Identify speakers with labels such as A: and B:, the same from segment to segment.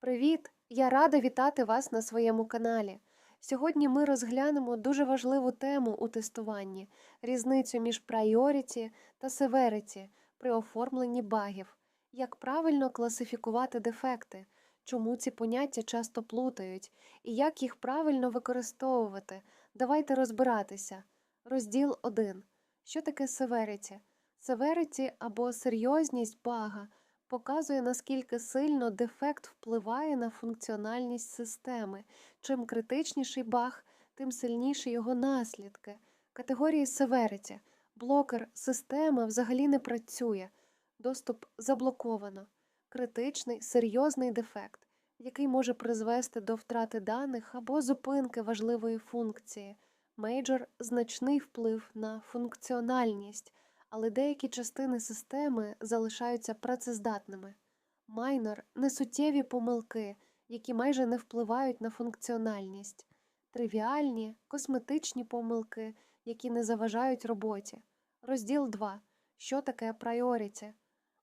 A: Привіт! Я рада вітати вас на своєму каналі. Сьогодні ми розглянемо дуже важливу тему у тестуванні різницю між Priority та Severity при оформленні багів, як правильно класифікувати дефекти, чому ці поняття часто плутають і як їх правильно використовувати. Давайте розбиратися. Розділ 1. Що таке Severity? Severity або серйозність бага показує, наскільки сильно дефект впливає на функціональність системи. Чим критичніший баг, тим сильніші його наслідки. Категорії Severity. Блокер система взагалі не працює. Доступ заблоковано. Критичний серйозний дефект, який може призвести до втрати даних або зупинки важливої функції. Мейджор значний вплив на функціональність але деякі частини системи залишаються працездатними. Майнор несуттєві помилки, які майже не впливають на функціональність, тривіальні, косметичні помилки, які не заважають роботі. Розділ 2. Що таке пріоріті?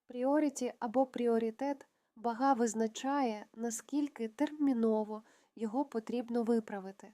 A: Пріоріті або пріоритет бага визначає, наскільки терміново його потрібно виправити.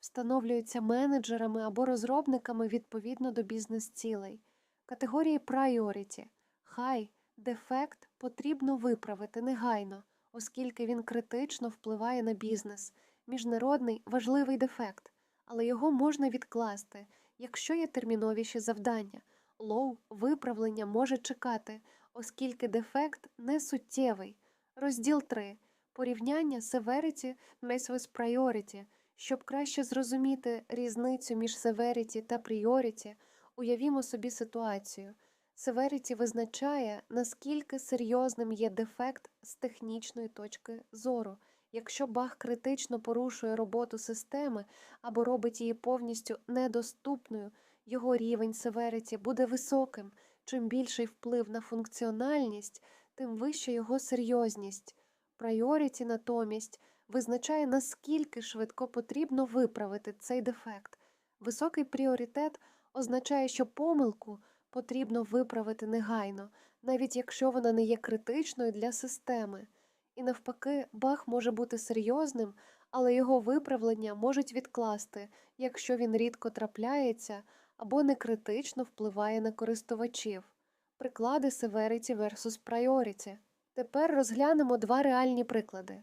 A: Встановлюється менеджерами або розробниками відповідно до бізнес-цілей. Категорії Priority. Хай дефект потрібно виправити негайно, оскільки він критично впливає на бізнес. Міжнародний важливий дефект, але його можна відкласти, якщо є терміновіші завдання. Лоу виправлення може чекати, оскільки дефект не суттєвий. Розділ 3. Порівняння Severity versus Priority. Щоб краще зрозуміти різницю між Severity та Priority, Уявімо собі ситуацію. Severity визначає, наскільки серйозним є дефект з технічної точки зору. Якщо баг критично порушує роботу системи або робить її повністю недоступною, його рівень Severity буде високим. Чим більший вплив на функціональність, тим вища його серйозність. Priority натомість визначає, наскільки швидко потрібно виправити цей дефект. Високий пріоритет – означає, що помилку потрібно виправити негайно, навіть якщо вона не є критичною для системи. І навпаки, баг може бути серйозним, але його виправлення можуть відкласти, якщо він рідко трапляється або не критично впливає на користувачів. Приклади Severity versus Priority. Тепер розглянемо два реальні приклади.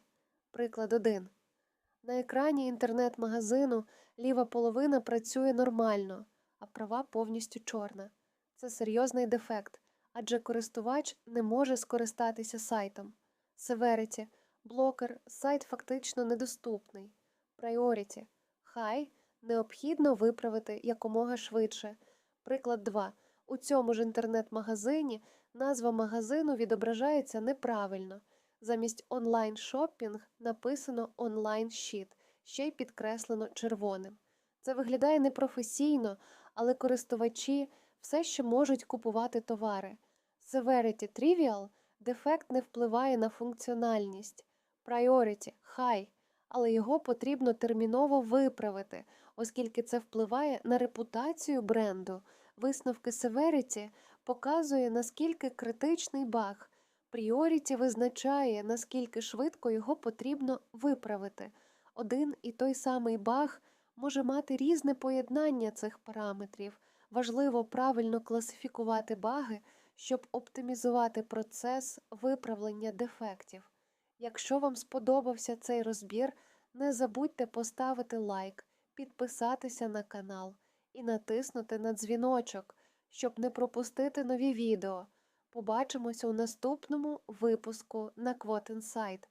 A: Приклад 1. На екрані інтернет-магазину ліва половина працює нормально а права повністю чорна. Це серйозний дефект, адже користувач не може скористатися сайтом. Severity – блокер, сайт фактично недоступний. Priority – хай необхідно виправити якомога швидше. Приклад 2. У цьому ж інтернет-магазині назва магазину відображається неправильно. Замість онлайн шопінг написано онлайн щит, ще й підкреслено червоним. Це виглядає непрофесійно, але користувачі все ще можуть купувати товари. Severity Trivial дефект не впливає на функціональність. Priority High, але його потрібно терміново виправити, оскільки це впливає на репутацію бренду. Висновки Severity показує, наскільки критичний баг. Priority визначає, наскільки швидко його потрібно виправити. Один і той самий баг – може мати різне поєднання цих параметрів. Важливо правильно класифікувати баги, щоб оптимізувати процес виправлення дефектів. Якщо вам сподобався цей розбір, не забудьте поставити лайк, підписатися на канал і натиснути на дзвіночок, щоб не пропустити нові відео. Побачимося у наступному випуску на Quote Insight.